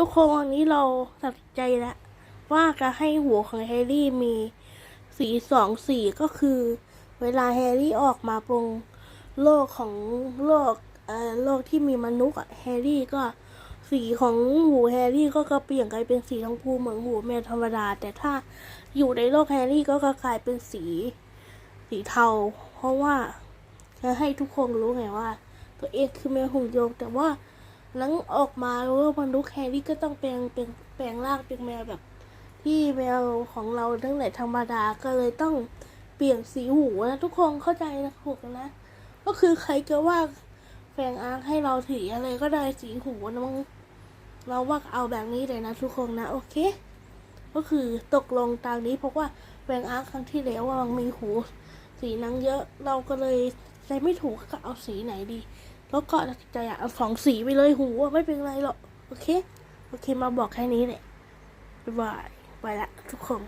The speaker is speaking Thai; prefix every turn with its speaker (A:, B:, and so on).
A: ทุกคนวันนี้เราตัดใจแล้วว่าจะให้หัวของแฮร์รี่มีสีสองสีก็คือ เวลาแฮร์รี่ออกมาปรงโลกของโลกเอ่อโลกที่มีมนุษย์อะแฮร์รี่ก็สีของหูแฮร์รี่ก็จะเปลี่ยนกลายเป็นสีชมพูเหมือนหูแมวธรรมดา แต่ถ้าอยู่ในโลกแฮร์รี่ก็จะกลายเป็นสี สีเทา เพราะว่าจะให้ทุกคนรู้ไงว่า ตัวเองคือแมวหุ่นยนต์แต่ว่า หลังออกมาโลกมนุษย์แฮร์รี่ก็ต้องแปลงเป็นแปลงร่างเป็นแมวแบบ ที่แมวของเราตั้งแต่ธรรมดาก็เลยต้องเปลี่ยนสีหูนะทุกคนเข้าใจนะถูกนะ ก็คือใครจะว่าแฟงอาร์ให้เราถืออะไรก็ได้สีหูนะมึงเราว่าเอาแบบนี้เลยนะทุกคนนะโอเค ก็คือตกลงตามนี้เพราะว่าแฟงอาร์คครั้งที่แล้วว่ามันมีหู สีนังเยอะเราก็เลยใจไม่ถูกก็เอาสีไหนดี แล้วก็ตัดใจอะเอาสองสีไปเลยหูว่าไม่เป็นไรหรอก โอเค โอเคมาบอกแค่นี้แหละบ๊ายบาย ไปละทุกคน